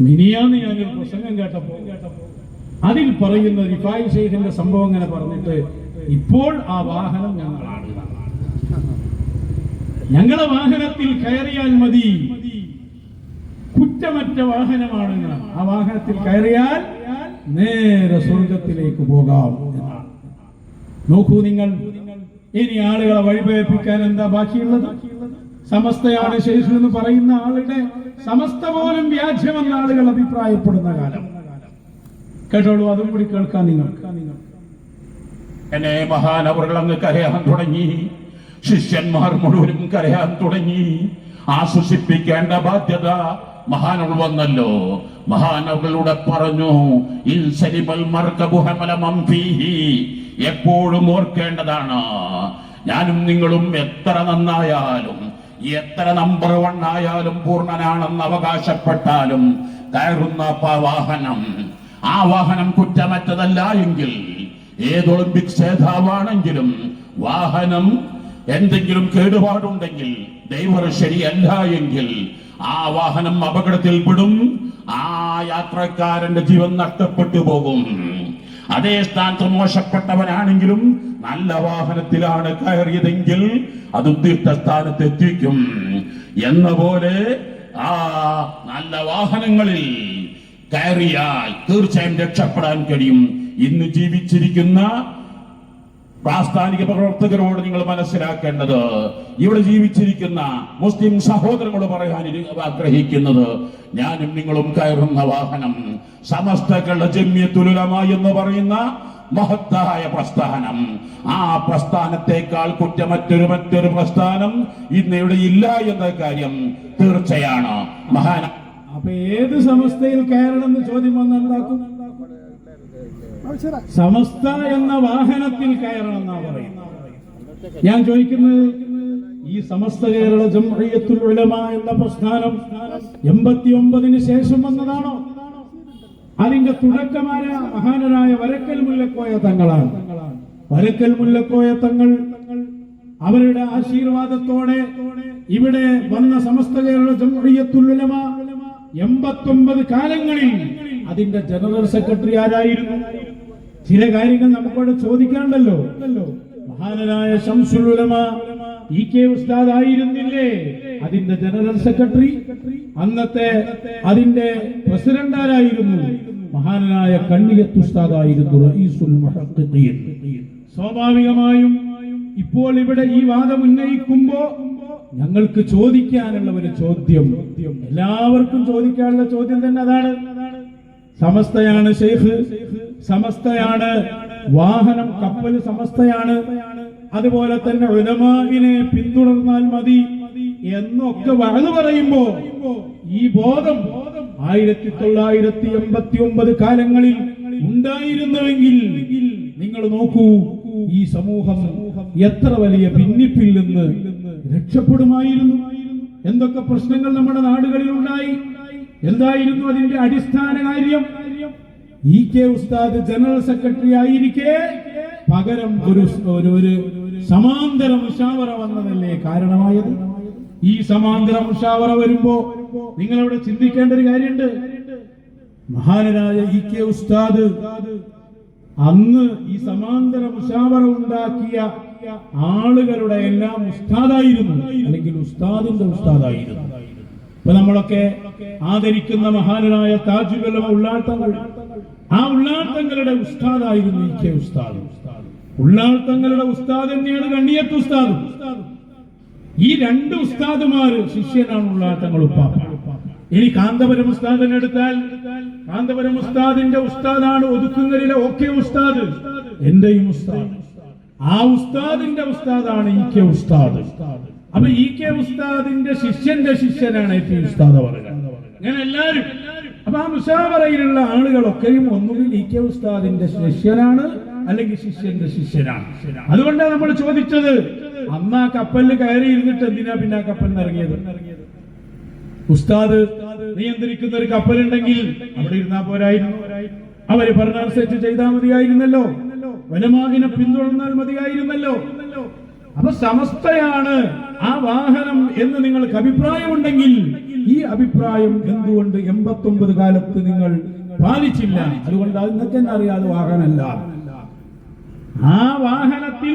മിനിയാന്ന് ഞാനൊരു പ്രസംഗം കേട്ടപ്പോ അതിൽ പറയുന്ന റിഫായി ഷെയ്ഖിന്റെ സംഭവം ഇങ്ങനെ പറഞ്ഞിട്ട് ഇപ്പോൾ ആ വാഹനം ഞങ്ങളാണ്. ഞങ്ങളെ വാഹനത്തിൽ കയറിയാൽ മതി. കുറ്റമറ്റ വാഹനമാണ് ആ വാഹനത്തിൽ കയറിയാൽ നേരെ സ്വർഗത്തിലേക്ക് പോകാം നോക്കൂ നിങ്ങൾ ഇനി ആളുകളെ വഴിപേപ്പിക്കാൻ എന്താ ബാക്കിയുള്ളത്? സമസ്തയാണ് ശേഷി എന്ന് പറയുന്ന ആളുടെ സമസ്ത പോലും വ്യാജ്യമെന്ന ആളുകൾ അഭിപ്രായപ്പെടുന്ന കാലം. കേട്ടോളൂ അതും കൂടി കേൾക്കാൻ നിങ്ങൾ. എന്നെ മഹാനവറുകൾ അങ്ങ് കരയാൻ തുടങ്ങി. ശിഷ്യന്മാർ മുഴുവനും കരയാൻ തുടങ്ങി. ആശ്വസിപ്പിക്കേണ്ട ബാധ്യത മഹാനവൾ വന്നല്ലോ. മഹാനവളുടെ പറഞ്ഞു. എപ്പോഴും ഓർക്കേണ്ടതാണ്. ഞാനും നിങ്ങളും എത്ര നന്നായാലും എത്ര നമ്പർ വൺ ആയാലും പൂർണനാണെന്ന് അവകാശപ്പെട്ടാലും കയറുന്ന വാഹനം. ആ വാഹനം കുറ്റമറ്റതല്ല എങ്കിൽ ഏത് ഒളിമ്പിക്സ് ജേതാവാണെങ്കിലും വാഹനം എന്തെങ്കിലും കേടുപാടുണ്ടെങ്കിൽ ഡ്രൈവർ ശരിയല്ല എങ്കിൽ ആ വാഹനം അപകടത്തിൽ പെടും. ആ യാത്രക്കാരന്റെ ജീവൻ നഷ്ടപ്പെട്ടു പോകും. അതേ സ്ഥാനത്ത് മോശപ്പെട്ടവനാണെങ്കിലും നല്ല വാഹനത്തിലാണ് കയറിയതെങ്കിൽ അത് ഉദ്ദിഷ്ട സ്ഥാനത്ത് എത്തിക്കും. എന്ന പോലെ ആ നല്ല വാഹനങ്ങളിൽ കയറിയാൽ തീർച്ചയായും രക്ഷപ്പെടാൻ കഴിയും. ഇന്ന് ജീവിച്ചിരിക്കുന്ന പ്രാസ്ഥാനിക പ്രവർത്തകരോട് നിങ്ങൾ മനസ്സിലാക്കേണ്ടത് ഇവിടെ ജീവിച്ചിരിക്കുന്ന മുസ്ലിം സഹോദരങ്ങളോട് പറയാൻ ആഗ്രഹിക്കുന്നത് ഞാനും നിങ്ങളും കയറുന്ന വാഹനം സമസ്ത ജമ്യത്തുലമ എന്ന് പറയുന്ന മഹത്തായ പ്രസ്ഥാനം. ആ പ്രസ്ഥാനത്തെക്കാൾ കുറ്റ മറ്റൊരു മറ്റൊരു പ്രസ്ഥാനം ഇന്ന് ഇവിടെ ഇല്ല എന്ന കാര്യം തീർച്ചയാണ്. മഹാന അപ്പൊ ഏത് സമസ്തയിൽ കയറണം എന്ന് ചോദ്യം വന്ന് എന്താക്കും? സമസ്ത എന്ന വാഹനത്തിൽ കയറണം എന്നാ പറയുന്നത്. ഞാൻ ചോദിക്കുന്നത് ഈ സമസ്ത കേരള ജംഇയ്യത്തുൽ ഉലമ എന്ന പ്രസ്ഥാനം എൺപത്തി ഒമ്പതിന് ശേഷം വന്നതാണോ? അതിന്റെ തുടക്കമായ മഹാനരായ വരക്കൽ മുല്ലക്കോയ തങ്ങളാണ്. വരക്കൽ മുല്ലക്കോയ തങ്ങൾ അവരുടെ ആശീർവാദത്തോടെ ഇവിടെ വന്ന സമസ്ത കേരള ജംഇയ്യത്തുൽ ഉലമ എൺപത്തൊമ്പത് കാലങ്ങളിൽ അതിന്റെ ജനറൽ സെക്രട്ടറി ആരായിരുന്നു ചില കാര്യങ്ങൾ നമുക്കവിടെ ചോദിക്കാണ്ടല്ലോ മഹാനായ ശംസുലുലമ ഇ കെ ഉസ്താദ് ആയിരുന്നില്ലേ? അതിന്റെ ജനറൽ സെക്രട്ടറി. അന്നത്തെ അതിന്റെ പ്രസിഡന്റ് ആരായിരുന്നു? മഹാനായ കണ്ണിയത്ത് ഉസ്താദ് ആയിരുന്നു റഈസുൽ സ്വാഭാവികമായും ഇപ്പോൾ ഇവിടെ ഈ വാദം ഉന്നയിക്കുമ്പോ ഞങ്ങൾക്ക് ചോദിക്കാനുള്ള ഒരു ചോദ്യം. എല്ലാവർക്കും ചോദിക്കാനുള്ള ചോദ്യം തന്നെ അതാണ്. സമസ്തയാണ് ഷെയ്ഖ് സമസ്തയാണ്. വാഹനം കപ്പൽ സമസ്തയാണ്. അതുപോലെ തന്നെ ഉലമാവിനെ പിന്തുടർന്നാൽ മതി എന്നൊക്കെ വളർന്നു പറയുമ്പോ ഈ ബോധം ആയിരത്തി തൊള്ളായിരത്തി എൺപത്തി ഒമ്പത് കാലങ്ങളിൽ ഉണ്ടായിരുന്നുവെങ്കിൽ നിങ്ങൾ നോക്കൂ ഈ സമൂഹം എത്ര വലിയ ഭിന്നിപ്പിൽ നിന്ന് രക്ഷപ്പെടുമായിരുന്നു? എന്തൊക്കെ പ്രശ്നങ്ങൾ നമ്മുടെ നാടുകളിൽ ഉണ്ടായി? എന്തായിരുന്നു അതിന്റെ അടിസ്ഥാന കാര്യം? ഇ കെ ഉസ്താദ് ജനറൽ സെക്രട്ടറി ആയിരിക്കെ പകരം ഒരു ഒരു സമാന്തര മുഷാവറ വന്നതല്ലേ കാരണമായത്? ഈ സമാന്തര മുഷാവറ വരുമ്പോ നിങ്ങൾ അവിടെ ചിന്തിക്കേണ്ട ഒരു കാര്യമുണ്ട് മഹാനരായ ഇ കെ ഉസ്താദ് അന്ന് ഈ സമാന്തര മുഷാവറ ഉണ്ടാക്കിയ ആളുകളുടെ എല്ലാം ഉസ്താദായിരുന്നു. അല്ലെങ്കിൽ ഉസ്താദിന്റെ ഉസ്താദായിരുന്നു. ഇപ്പൊ നമ്മളൊക്കെ ആദരിക്കുന്ന മഹാനരായ താജുലുള്ള ഉള്ളാട്ടങ്ങൾ ആ തങ്ങളുടെ ഉസ്താദായിരുന്നു ഇ കെ ഉസ്താദ്. തങ്ങളുടെ ഉസ്താദ് തന്നെയാണ് കണ്ണിയത്ത് ഉസ്താദ്. ഈ രണ്ട് ഉസ്താദുമാര് ശിഷ്യനാണ് ഉള്ളാട്ടങ്ങൾ ഉപ്പാപ്പ. ഇനി കാന്തപുരം ഉസ്താദിനെ എടുത്താൽ കാന്തപുരം ഉസ്താദിന്റെ ഉസ്താദാണ് ഒതുക്കുന്നതിലെ ഓക്കെ ഉസ്താദ്. എന്റെയും ഉസ്താദ്. ആ ഉസ്താദിന്റെ ഉസ്താദാണ് ഇ കെ ഉസ്താദ്. അപ്പൊ ഇ കെ ഉസ്താദിന്റെ ശിഷ്യന്റെ ശിഷ്യനാണ് പി ഉസ്താദ് പറയുക അങ്ങനെ എല്ലാരും അപ്പൊ ആ ആളുകളൊക്കെയും ഒന്നുകിൽ ഇ കെ ഉസ്താദിന്റെ ശിഷ്യനാണ് അല്ലെങ്കിൽ ശിഷ്യന്റെ ശിഷ്യനാണ്. അതുകൊണ്ടാണ് നമ്മൾ ചോദിച്ചത് അന്ന് ആ കപ്പലിൽ കയറി ഇരുന്നിട്ട് എന്തിനാ പിന്നെ ആ കപ്പലിൽ ഇറങ്ങിയത്? ഉസ്താദ് നിയന്ത്രിക്കുന്ന ഒരു കപ്പലുണ്ടെങ്കിൽ അവിടെ ഇരുന്നാ പോരായിരുന്നു. അവർ പറഞ്ഞനുസരിച്ച് ചെയ്താൽ മതിയായിരുന്നല്ലോ. വനമാകിനെ പിന്തുടർന്നാൽ മതിയായിരുന്നല്ലോ. അപ്പൊ സമസ്തയാണ് ആ വാഹനം എന്ന് നിങ്ങൾക്ക് അഭിപ്രായമുണ്ടെങ്കിൽ ഈ അഭിപ്രായം എന്തുകൊണ്ട് എൺപത്തൊമ്പത് കാലത്ത് നിങ്ങൾ പാലിച്ചില്ല? അതുകൊണ്ട് അത് നിങ്ങൾക്ക് അറിയാതെ വാഹനമല്ല. ആ വാഹനത്തിൽ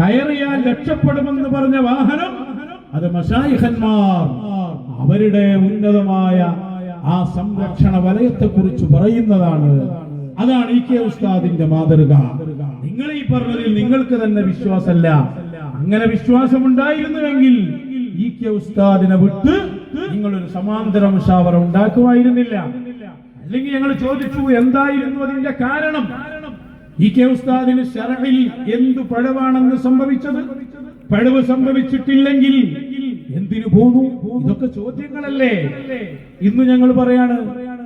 കയറിയാൽ രക്ഷപ്പെടുമെന്ന് പറഞ്ഞ വാഹനം അത് മഷായിഹന്മാർ അവരുടെ ഉന്നതമായ ആ സംരക്ഷണ വലയത്തെ കുറിച്ച് പറയുന്നതാണ്. അതാണ് ഇ കെ ഉസ്താദിന്റെ മാതൃക. നിങ്ങൾ ഈ പറഞ്ഞതിൽ നിങ്ങൾക്ക് തന്നെ വിശ്വാസമല്ല. അങ്ങനെ വിശ്വാസമുണ്ടായിരുന്നുവെങ്കിൽ ഇ കെ ഉസ്താദിനെ വിട്ട് നിങ്ങളൊരു സമാന്തര മുഷാവറ ഉണ്ടാക്കുമായിരുന്നില്ല. അല്ലെങ്കിൽ ഞങ്ങൾ ചോദിച്ചു എന്തായിരുന്നു അതിന്റെ കാരണം? ഈ കെ ഉസ്താദിന് ശരണിൽ എന്തു പഴവാണെന്ന് സംഭവിച്ചത്? പഴവ് സംഭവിച്ചിട്ടില്ലെങ്കിൽ എന്തിനു പോന്നു? ഇതൊക്കെ ചോദ്യങ്ങളല്ലേ? ഇന്ന് ഞങ്ങൾ പറയാണ്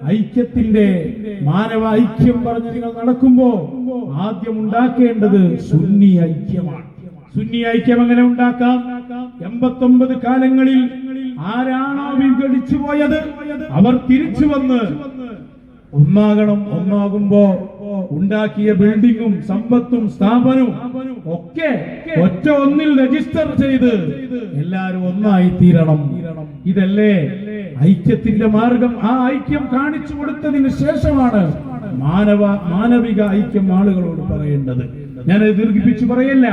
ഐക്യത്തിന്റെ മാനവ ഐക്യം പറഞ്ഞ് നിങ്ങൾ നടക്കുമ്പോ ആദ്യം ഉണ്ടാക്കേണ്ടത് സുന്നി ഐക്യമാണ്. സുന്നി ഐക്യം എങ്ങനെ ഉണ്ടാക്കാം? എൺപത്തൊമ്പത് കാലങ്ങളിൽ ആരാണോ വിഘടിച്ചു പോയത്? അവർ തിരിച്ചു വന്ന് ഒന്നാകണം ഒന്നാകുമ്പോ ഉണ്ടാക്കിയ ബിൽഡിങ്ങും സമ്പത്തും സ്ഥാപനവും ഒക്കെ ഒറ്റ ഒന്നിൽ രജിസ്റ്റർ ചെയ്ത് എല്ലാരും ഒന്നായി തീരണം. ഇതല്ലേ? ഐക്യത്തിന്റെ മാർഗം ആ ഐക്യം കാണിച്ചു കൊടുത്തതിന് ശേഷമാണ് മാനവ മാനവിക ഐക്യം ആളുകളോട് പറയേണ്ടത്. ഞാൻ ദീർഘിപ്പിച്ചു പറയല്ല.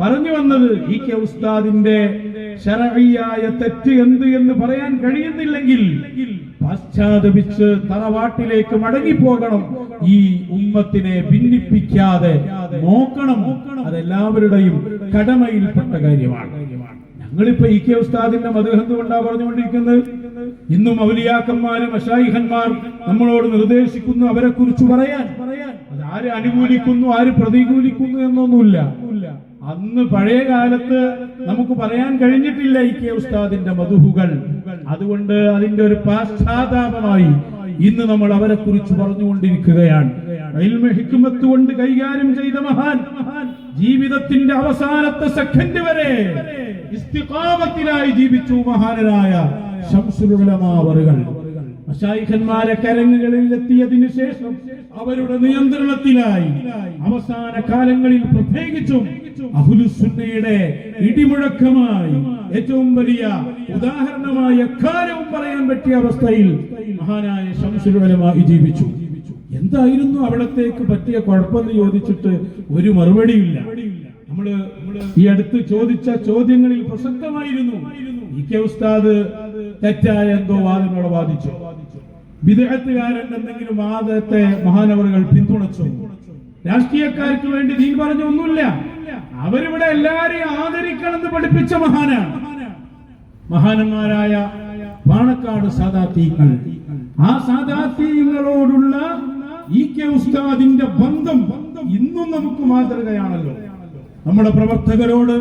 പറഞ്ഞു വന്നത് ഇ കെ ഉസ്താദിന്റെ ശരഈയായ തെറ്റ് എന്ത് എന്ന് പറയാൻ കഴിയുന്നില്ലെങ്കിൽ പശ്ചാത്തപിച്ച് തറവാട്ടിലേക്ക് മടങ്ങിപ്പോകണം. ഈ ഉമ്മത്തിനെ ഭിന്നിപ്പിക്കാതെ നോക്കണം. അതെല്ലാവരുടെയും കടമയിൽപ്പെട്ട കാര്യമാണ്. ഞങ്ങളിപ്പോ ഇ കെ ഉസ്താദിന്റെ മധുഹന്ത് കൊണ്ടാ പറഞ്ഞുകൊണ്ടിരിക്കുന്നത്? ഇന്നും ഔലിയാക്കന്മാരും അഷായിഹന്മാർ നമ്മളോട് നിർദ്ദേശിക്കുന്നു അവരെ കുറിച്ച് പറയാൻ. അത് ആര് അനുകൂലിക്കുന്നു ആര് പ്രതികൂലിക്കുന്നു എന്നൊന്നുമില്ല. അന്ന് പഴയ കാലത്ത് നമുക്ക് പറയാൻ കഴിഞ്ഞിട്ടില്ല ഈ കെ ഉസ്താദിന്റെ മധുഹുകൾ. അതുകൊണ്ട് അതിന്റെ ഒരു പാശ്ചാത്താപമായി ഇന്ന് നമ്മൾ അവരെ കുറിച്ച് പറഞ്ഞുകൊണ്ടിരിക്കുകയാണ് കൊണ്ട് കൈകാര്യം ചെയ്ത മഹാൻ ജീവിതത്തിന്റെ അവസാനത്തെ സെക്കൻഡ് വരെ ഇസ്തിഖാമത്തിനായി ജീവിച്ചു മഹാനരായ ശംസുൽ ഉലമാ മശായിഖന്മാരെ കരങ്ങുകളിൽ എത്തിയതിനു ശേഷം അവരുടെ നിയന്ത്രണത്തിലായി അവസാന കാലങ്ങളിൽ പ്രത്യേകിച്ചും അഹുലുസുന്നയുടെ ഇടിമുഴക്കമായി ഏറ്റവും വലിയ ഉദാഹരണമായ എക്കാലവും പറയാൻ പറ്റിയ അവസ്ഥയിൽ മഹാനായ ശംശുരമായി ജീവിച്ചു എന്തായിരുന്നു അവിടത്തേക്ക് പറ്റിയ കുഴപ്പമെന്ന് ചോദിച്ചിട്ട് ഒരു മറുപടിയില്ല. നമ്മൾ ഈ അടുത്ത് ചോദിച്ച ചോദ്യങ്ങളിൽ പ്രസക്തമായിരുന്നു. ഇ കെ ഉസ്താദ് തെറ്റായ എന്തോ വാദങ്ങളെ വാദിച്ചു. വിദേഹത്തുകാരൻ എന്തെങ്കിലും വാദത്തെ മഹാനവറുകൾ പിന്തുണച്ചു? രാഷ്ട്രീയക്കാർക്ക് വേണ്ടി നീ പറഞ്ഞ ഒന്നുമില്ല. അവരിവിടെ എല്ലാരെയും ആദരിക്കണമെന്ന് പഠിപ്പിച്ച മഹാനാണ്. മഹാനന്മാരായ പാണക്കാട് സാദാത്തീങ്ങൾ ആ സാദാത്തീങ്ങളോടുള്ള ഇ കെ ഉസ്താദിന്റെ ബന്ധം ഇന്നും നമുക്ക് മാതൃകയാണല്ലോ. നമ്മുടെ പ്രവർത്തകരോട്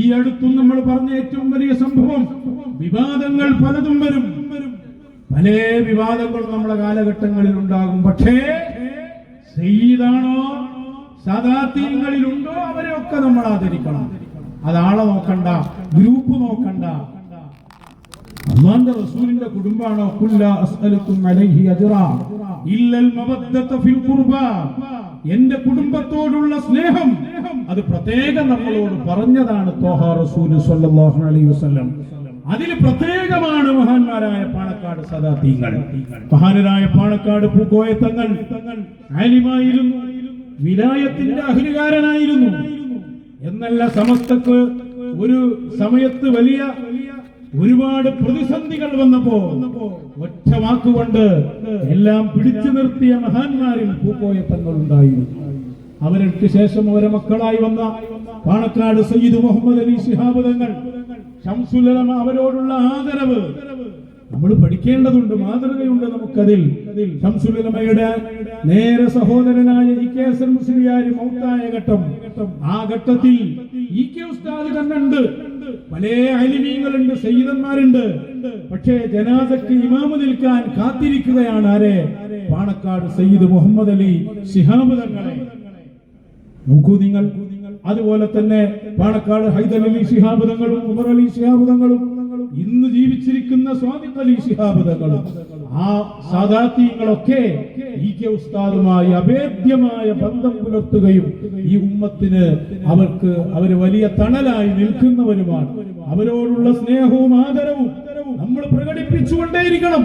ഈ അടുത്തും നമ്മൾ പറഞ്ഞ ഏറ്റവും വലിയ സംഭവം വിവാദങ്ങൾ പലതും വരും. പല വിവാദങ്ങളും നമ്മുടെ കാലഘട്ടങ്ങളിൽ ഉണ്ടാകും. പക്ഷേ സെയ്താണോ സദാത്യങ്ങളിലുണ്ടോ അവരെയൊക്കെ നമ്മൾ ആദരിക്കണം. അതാളെ നോക്കണ്ട ഗ്രൂപ്പ് നോക്കണ്ട. അള്ളാന്റെ റസൂലിന്റെ കുടുംബാണോ എന്റെ കുടുംബത്തോടുള്ള സ്നേഹം അത് പ്രത്യേകം നമ്മളോട് പറഞ്ഞതാണ് തോഹ റസൂൽ അലൈഹി വസല്ലം. അതിൽ പ്രത്യേകമാണ് മഹാന്മാരായ പാണക്കാട് സദാതീങ്ങൾ മഹാനരായ പാണക്കാട് പൂക്കോയത്തങ്ങൾ ആലിമായിരുന്നു വിലായത്തിന്റെ അഹരികാരനായിരുന്നു എന്നല്ല സമസ്തക്ക് ഒരു സമയത്ത് വലിയ ഒരുപാട് പ്രതിസന്ധികൾ വന്നപ്പോ ഒറ്റ വാക്കുകൊണ്ട് എല്ലാം പിടിച്ചു നിർത്തിയ മഹാന്മാരിൽ പൂക്കോയത്തങ്ങൾ ഉണ്ടായിരുന്നു. അവർക്ക് ശേഷം അവരെ മക്കളായി വന്ന പാണക്കാട് സയ്യിദ് മുഹമ്മദ് അലി ശിഹാബ് തങ്ങൾ. ഷംസുലമ അവരോടുള്ള ആദരവ്. നമ്മൾ പഠിക്കേണ്ടതുണ്ട് മാതൃകയുണ്ട് നമുക്കതിൽ. ഷംസുലമയുടെ നേരെ സഹോദരനായ ഇ കെ എസ് എൻ മുസ്ലിയാരി മൗത്തായ ഘട്ടം. ആ ഘട്ടത്തിൽ ഇ കെ ഉസ്താദ് തന്നെ ഉണ്ട് പല അലിമീങ്ങളുണ്ട് സയ്യിദന്മാരുണ്ട്. പക്ഷേ ജനാസക്ക് ഇമാമ് നിൽക്കാൻ കാത്തിരിക്കുകയാണ് ആരെ? പാണക്കാട് സയ്യിദ് മുഹമ്മദ് അലി ശിഹാബ് തങ്ങളെ. നോക്കൂ നിങ്ങൾ. അതുപോലെ തന്നെ പാണക്കാട് ഹൈദർ അലി ശിഹാബ് തങ്ങളും ഉമർ അലി ശിഹാബുദങ്ങളും ഇന്ന് ജീവിച്ചിരിക്കുന്ന സ്വാദിഖ് അലി ശിഹാബുദങ്ങളും ആ സാദാത്യങ്ങളൊക്കെ ഇ കെ ഉസ്താദുമായി അഭേദ്യമായ ബന്ധം പുലർത്തുകയും ഈ ഉമ്മത്തിന് അവർക്ക് അവർ വലിയ തണലായി നിൽക്കുന്നവരുമാണ്. അവരോടുള്ള സ്നേഹവും ആദരവും നമ്മൾ പ്രകടിപ്പിച്ചുകൊണ്ടേയിരിക്കണം.